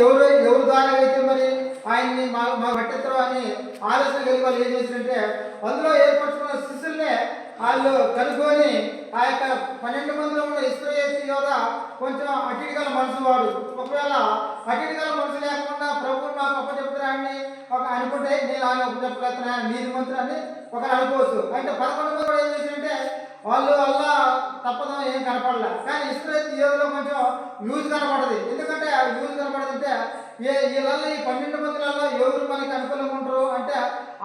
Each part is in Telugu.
ఎవరు ఎవరు ద్వారా అయితే మరి ఆయన్ని మా మా పట్టిస్తారు అని ఆలోచన కలిగి వాళ్ళు ఏం చేశారంటే అందులో ఏర్పరచుకున్న శిష్యుల్నే వాళ్ళు కనుక్కొని ఆ యొక్క పన్నెండు మందిలో ఉన్న ఇస్రాయేల్ యోధ కొంచెం అటికల మనసు వాడు. ఒకవేళ అటికల మనసు లేకుండా ప్రభువు నాకు అప్ప చెప్తారని ఒక అనుకుంటే నేను ఆయన ఒక చెప్పలేకపోతున్నాను నీతి మంత్రాన్ని ఒక అనుకోవచ్చు. అంటే పదకొండు మంది కూడా ఏం చేశారంటే వాళ్ళు వల్ల తప్పదం ఏం కనపడలే. కానీ ఇస్రాయేల్ యోధలో యూజ్ కనబడదు. ఎందుకంటే ఆ యూజ్ కనబడదంటే ఏ వీళ్ళల్లో ఈ పన్నెండు మందిలలో ఎవరు మనకి అనుకూలంగా ఉంటారు అంటే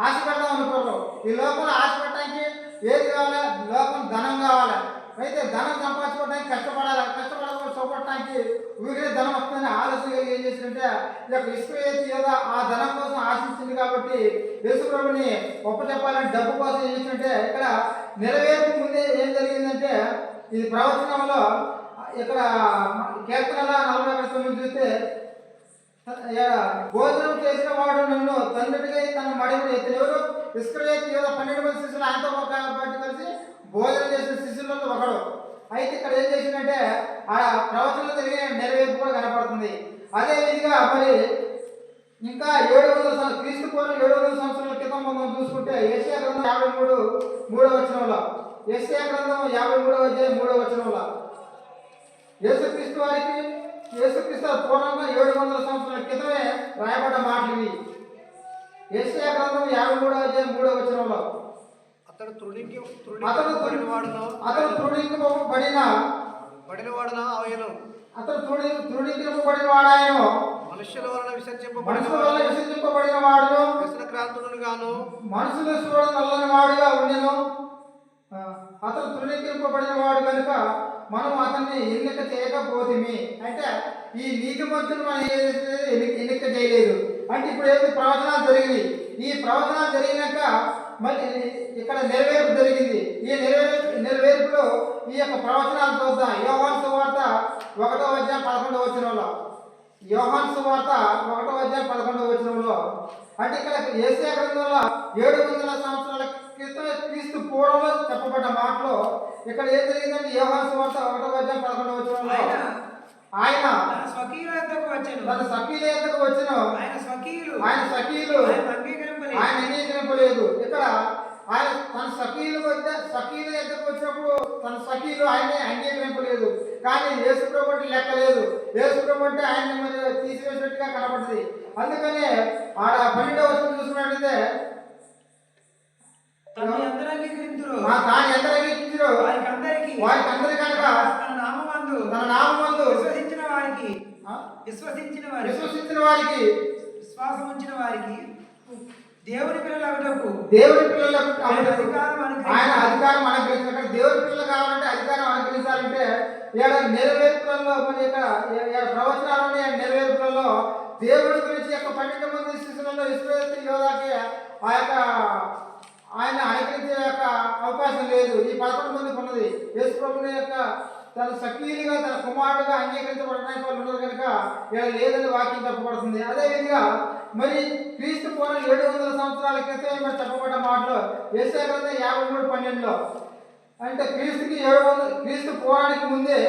ఆశ పెడదాం అనుకోరు. ఈ లోపల ఆశ పెట్టడానికి ఏది కావాలి? లోపల ధనం కావాలి? అయితే ధనం సంపాదించుకోవడానికి కష్టపడాలి? కష్టపడకుండా చూపడటానికి ఊరికే ధనం వస్తుందని ఆలోచన ఏం చేసిందంటే ఈ యొక్క ఏదో ఆ ధనం కోసం ఆశించింది కాబట్టి యేసుప్రభుని గొప్ప చెప్పాలని డబ్బు కోసం ఏం చేసిందంటే ఇక్కడ నెరవేర్పు ముందే ఏం జరిగిందంటే ఇది ప్రవచనంలో ఇక్కడ కీర్తనల నలభై ఒకటి తొమ్మిది చూస్తే భోజనం చేసిన వాడు నన్ను తండ్రిగా తన మడిని ఎత్తిన ఎవరు ఇస్క్రయేత్ యోధ పన్నెండు మంది శిష్యులు ఆయనతో ఒక పాటు కలిసి భోజనం చేసిన శిష్యులలో ఒకడు. అయితే ఇక్కడ ఏం చేసిందంటే ఆ ప్రవచనం జరిగే నెరవేర్పు కూడా కనపడుతుంది. అదేవిధంగా మరి ఇంకా ఏడు వందల సం- క్రీస్తు పూర్వం ఏడు వందల సంవత్సరాల క్రితం మనం చూసుకుంటే ఏషియా గ్రంథం యాభై మూడు మూడో వచనంలో. ఏషియా గ్రంథం యాభై మూడో అధ్యాయం మూడో వచనంలో. యేసుక్రీస్తు వారికి యేసుక్రీస్తు పూర్వంగా ఏడు వందల సంవత్సరాల క్రితమే రాయబడ్డ మాటలు ఇవి. ఏషియా గ్రంథం యాభై మూడో అధ్యాయం మూడో వచనంలో. అతడు తృణికి అతడు తృణికి వాడును అతడు ఆయను తృణీ వాడాయను మనుష్యుల వలన విసర్జింపబడిన మనుషుల విసర్జింపబడిన వాడును గాను. మనుషులు చూడ నల్లని వాడుగా ఉండెను. అతను తృణీకరింపబడిన వాడు కనుక మనం అతన్ని ఎన్నిక చేయకపోతిమి. అంటే ఈ నీతిమంతులు మనం ఏదైతే ఎన్నిక చేయలేదు. అంటే ఇప్పుడు ఏమి ప్రవచనాలు జరిగింది ఈ ప్రవచనాలు జరిగినాక మళ్ళీ ఇక్కడ నెరవేర్పు జరిగింది. ఈ నెరవేర్పు నెరవేర్పులో ఈ యొక్క ప్రవచనాలు చూద్దాం. యోహాన్ సువార్త ఒకటో వచ్చిన పదకొండవ వచనంలో. యోహాన్ సువార్త ఒకటో వచ్చిన పదకొండవ వచనంలో. అంటే ఇక్కడ ఏసే గ్రంథంలో ఏడు వందల సంవత్సరాల క్రితం క్రీస్తు పూర్వంలో చెప్పబడ్డ ఇక్కడ ఏం జరిగిందంటే యోహాన్ సువార్త ఒకటో అధ్యాయం పదకొండవ వచనంలో ఆయన ఆయన స్వకీయుల యొద్దకు వచ్చెను. తన సఖీల ఎద్దకు వచ్చిన ఆయన స్వకీయులు ఆయన సఖీలు ఆయన అంగీకరింపలేదు. ఆయన ఇక్కడ ఆయన తన సఖీలు వద్ద సఖీల ఎద్దకు వచ్చినప్పుడు తన సఖీలు ఆయన్ని అంగీకరింపలేదు కానీ యేసుప్రభు అంటే లెక్క లేదు యేసుప్రభు అంటే ఆయన్ని మరి తీసివేసినట్టుగా కనపడుతుంది అందుకనే ఆడ పన్నెండవ అంగీకరింతురు. మా తాను ఎంత అంగీకరించారో అందరికీ వారికి అందరి కనుక తన నామమందు తన నామందు విశ్వసించిన వారికి విశ్వసించిన వారికి విశ్వసించిన వారికి విశ్వాసం ఉంచిన వారికి దేవుని పిల్లలగుటకు దేవుని పిల్లలకు ఆయన అధికారం అక్కడ దేవుని పిల్లలు కావాలంటే అధికారం అనుగ్రహించాలంటే ఇక్కడ నెరవేర్పులలో మరి ఇక్కడ ఇక్కడ ప్రవచనాలని నెరవేర్పులలో దేవుడి గురించి యొక్క పన్నెండు మంది శిశువులలో ఇస్రాయేల్ యోధాకి ఆ యొక్క ఆయన అనుగ్రహించే యొక్క అవకాశం లేదు. ఈ పదకొండు మంది ఉన్నది. యేసుప్రభుని యొక్క తన సఖీలుగా తన కుమారుడుగా అంగీకరించబడడానికి వాళ్ళు ఉన్నారు కనుక ఇలా లేదని వాక్యం చెప్పబడుతుంది. అదేవిధంగా మరి క్రీస్తు పూర్వం ఏడు వందల సంవత్సరాల క్రితం మరి చెప్పబడ్డ మాటలో వేసే గ్రంథం యాభై మూడు పన్నెండులో అంటే క్రీస్తుకి ఏడు వందల క్రీస్తు పూర్వానికి ముందే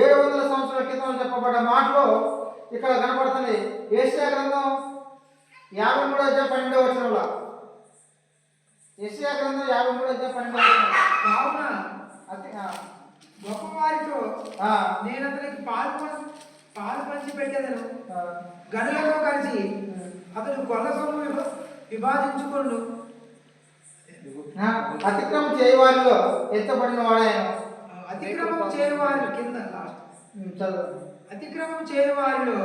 ఏడు వందల సంవత్సరాల క్రితం చెప్పబడ్డ మాటలో ఇక్కడ కనపడుతుంది ఏషియా గ్రంథం యాభై మూడు అధ్యాయం పన్నెండవ వచనంలో ఏషియా గ్రంథం యాభై మూడు అధ్యాయం పన్నెండవ వచనం. కావున అతి- గొప్పవారితో ఆ, నేను అతనికి పాలు పాలు పంచి పెట్టేదను ఆ, గనులతో కలిసి అతను గొల్ల సొమ్ము విభ- విభాజించుకొను ఆ, అతిక్రమం చేయవారిలో ఎత్తబడిన వాడాయన అతిక్రమం చేయవారి కింద అతిక్రమం చేయవారిలో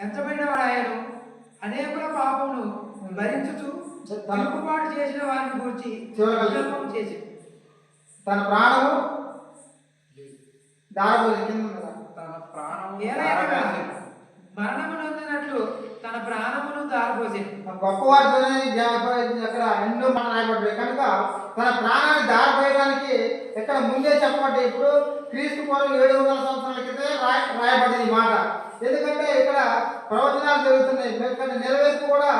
ఎంతబడిన వాడాయను అనేకుల పాపమును భరించుచు తలుపుబాటు చేసిన వారిని గురించి చేసి. తన ప్రాణము దారబోయి కింద? తన ప్రాణం ఏలైనగా మరణము నొందినట్లు తన ప్రాణమును దారిపోసేది గొప్పవారితోనే అక్కడ ఎన్నో మనం రాయబడ్డాయి. కనుక తన ప్రాణాన్ని దారిపోయడానికి ఇక్కడ ముందే చెప్పబడ్డాయి. ఇప్పుడు క్రీస్తు పూర్వం ఏడు వందల సంవత్సరాల క్రితమే రాయ రాయబడింది ఈ మాట. ఎందుకంటే ఇక్కడ ప్రవచనాలు జరుగుతున్నాయి. ఇక్కడ నెరవేర్పు కూడా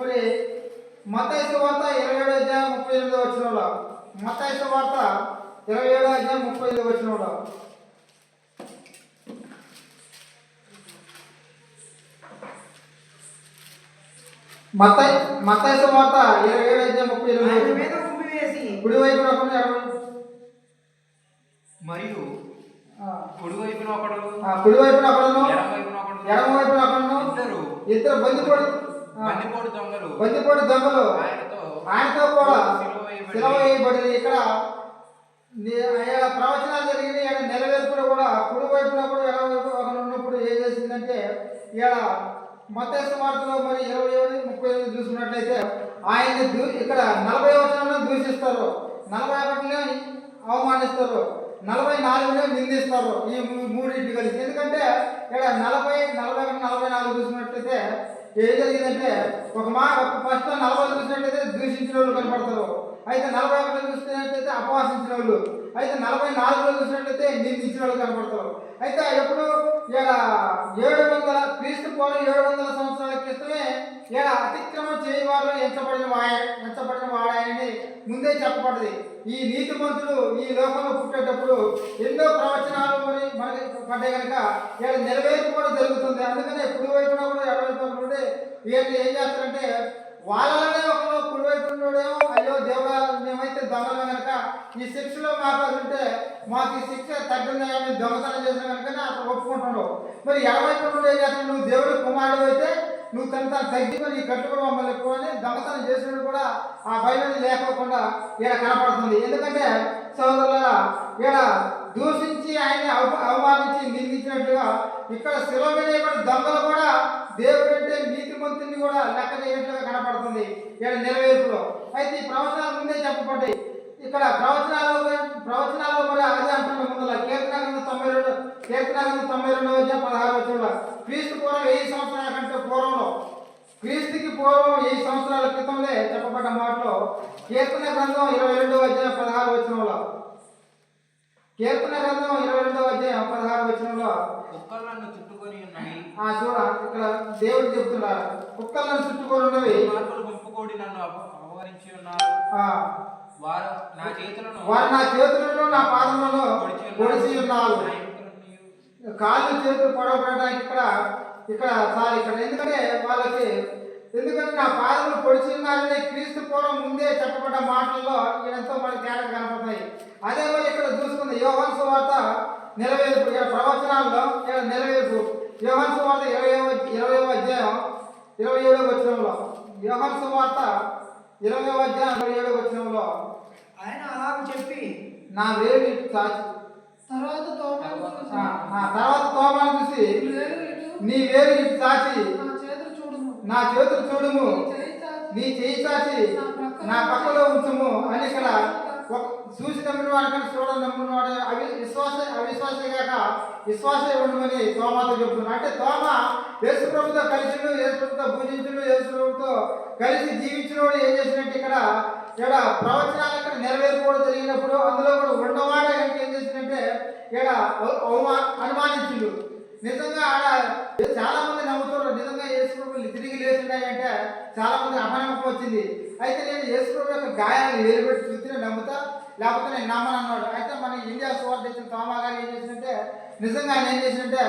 మరి మతైసు వార్త ఇరవై ఏడు అధ్యాయం ముప్పై ఎనిమిది వచ్చినంలో మతైసు వార్త ఇరవై ఏడు అధ్యాయం ముప్పై ఎనిమిది వచ్చినంలో మత మతైసు వార్త ఇరవై ఏడు అధ్యాయం ముప్పై ఎనిమిది కుడి ఒకడు ఎడమ మరియు ఆ, కుడి వైపున ఒకడు? ఆ, కుడి వైపున ఒకడును ఎడమ వైపున ఒకడు ఎడమ వైపున ఒకడును. ఇద్దరు. ఆ, బందిపోటు దొంగలు దొంగలు ఆయనతో ఆయనతో కూడా సిలువ వేయబడి వేయబడింది ఇక్కడ ఆయన ప్రవచనాలు జరిగిన ఈయన నెరవేర్పులు కూడా కుడి వైపున కూడా వైపు ఒక ఉన్నప్పుడు ఏం చేసిందంటే ఇక్కడ మతేశ్వ వార్తలో మరి ఇరవై ఏడు ముప్పై ఎనిమిది చూసుకున్నట్లయితే ఆయన్ని దూ ఇక్కడ నలభై వచనంలో దూషిస్తారు. నలభై ఒకటిలో అవమానిస్తారు. నలభై నాలుగులో నిందిస్తారు. ఈ మూడింటి కలిసి. ఎందుకంటే ఇక్కడ నలభై నలభై ఒకటి నలభై నాలుగు చూసినట్లయితే ఏం జరిగిందంటే ఒక మా ఫస్ట్ నలభై చూసినట్టయితే ద్వేషించిన వాళ్ళు కనపడతారు. అయితే నలభై ఒకటి చూసినట్టయితే అపవాసించిన వాళ్ళు. అయితే నలభై నాలుగులో చూసినట్టయితే నిందించిన వాళ్ళు కనపడతారు. అయితే ఎప్పుడు ఇక్కడ ఏడు వందల క్రీస్తు పూర్వం ఏడు వందల సంవత్సరాల క్రితమే ఇక్కడ అతిక్రమం చేయవారు ఎంచబడిన ఎంచబడిన వాడాయని ముందే చెప్పబడింది ఈ నీతిమంతుడు ఈ లోకంలో పుట్టేటప్పుడు ఎన్నో ప్రవచనాలు మరి మనకి పడ్డాయి కనుక ఇక్కడ నెరవేర్పు కూడా జరుగుతుంది. అందుకనే ఇప్పుడు వైపున కూడా ఎడవైపు ఉంటే వీళ్ళు ఏం చేస్తారంటే వాళ్ళనే ఒకరు కుడి వైపు ఉండేమో అయ్యో దేవుడా మేమైతే దొంగలు కనుక ఈ శిక్షలో మాకు అది ఉంటే మాకు ఈ శిక్ష తగ్గుందా దొంగతనం చేసిన కనుకనే అతను ఒప్పుకుంటున్నాడు మరి ఎడవైపు నుండి ఏం చేస్తాడు? నువ్వు దేవుడి కుమారుడు అయితే నువ్వు తన తను తగ్గిపోయి నీ కట్టు కూడా మమ్మల్ని ఎక్కువ అని దొంగతనం చేసినప్పుడు కూడా ఆ భయం లేకోకుండా ఇక్కడ కనపడుతుంది. ఎందుకంటే సోదరులారా ఇక్కడ దూషించి ఆయన్ని అవ- అవమానించి నిందించినట్లుగా ఇక్కడ శిలో దొంగలు కూడా దేవుడు అంటే నీతిమంతుని కూడా లెక్క చేయట్లుగా కనపడుతుంది ఇక్కడ నెరవేర్పులో. అయితే ఈ ప్రవచనాలు ముందే చెప్పబడ్డాయి. ఇక్కడ ప్రవచనాలు ప్రవచనాలు కూడా అదే అంటున్న ముందుల. కీర్తన గ్రంథం తొంభై రెండు కీర్తన గ్రంథం తొంభై రెండు వచ్చిన పదహారు వచ్చిన క్రీస్తు పూర్వం వెయ్యి సంవత్సరాల కంటే పూర్వంలో? క్రీస్తుకి పూర్వం వెయ్యి సంవత్సరాల క్రితంలో చెప్పబడ్డ మాటలో కీర్తన గ్రంథం ఇరవై రెండవ వచ్చిన పదహారు వచ్చిన కీర్తన గ్రంథం ఇరవై రెండవ అధ్యాయం పదహారు వచనంలో కుక్కలు నన్ను చుట్టుకొని ఉన్నాయి. ఆ చూడ ఇక్కడ దేవుడు చెప్తున్నారు. కుక్కలను చుట్టుకొని ఉన్నవి. మార్పులు గుంపుకోడి నన్ను అపహరించి ఉన్నారు. ఆ, వారు నా చేతులను వారు నా చేతులలో నా పాదములలో పొడిచి ఉన్నారు. కాళ్ళు చేతులు పొడవబడడానికి ఇక్కడ ఇక్కడ సార్ ఇక్కడ ఎందుకంటే వాళ్ళకి ఎందుకంటే నా పాదములు పొడిచి ఉన్నారని క్రీస్తు పూర్వం ముందే చెప్పబడ్డ మాటల్లో ఎంతో మనకి తేడా కనపడుతున్నాయి అదే మరి ఇక్కడ నెరవేర్పు ప్రవచనాల్లో నెరవేర్పు? యోహన్ సువార్త ఇరవై ఇరవై అధ్యాయం ఇరవై ఏడవ వచనంలో. యోహన్ సువార్త ఇరవై అధ్యాయం ఇరవై ఏడవ వచనంలో. ఆయన అలాగ చెప్పి నా వేలు తర్వాత తర్వాత తోమను చూసి వేరు నీ వేలు ఇటు చాచి. నా చేతులు చూడుము. నా చేతులు చూడుము. నీ చేయి చాచి. నీ పక్కలో ఉంచుము. అని ఇక్కడ చూసి నమ్మిన వాడు కానీ చూడ నమ్మిన వాడు అవి విశ్వాస అవిశ్వాసే కాక విశ్వాస ఉండమని తోమాతో చెప్తున్నాడు అంటే తోమ యేసు ప్రభుతో కలిసిండు యేసు ప్రభుతో పూజించుడు యేసు ప్రభుతో కలిసి జీవించిన వాడు ఏం చేసినట్టు ఇక్కడ ఇక్కడ ప్రవచనాలు ఇక్కడ నెరవేర్పుకోవడం జరిగినప్పుడు అందులో కూడా ఉండవాడే కనుక ఏం చేసినట్టే ఇక్కడ అవమా అనుమానించుడు. నిజంగా ఆడ చాలా మంది నమ్ముతున్నారు. నిజంగా యేసు ప్రభులు తిరిగి లేచున్నాయంటే చాలా మంది అపనమ్మకం వచ్చింది. అయితే నేను యేసుప్రభు యొక్క గాయాన్ని వేలుపెట్టి చూస్తే నమ్ముతా లేకపోతే నేను నమ్మను అన్నాడు అయితే మన ఇండియా సువార్త ఇచ్చిన తోమా గారు ఏం చేసిందంటే నిజంగా ఆయన ఏం చేసిందంటే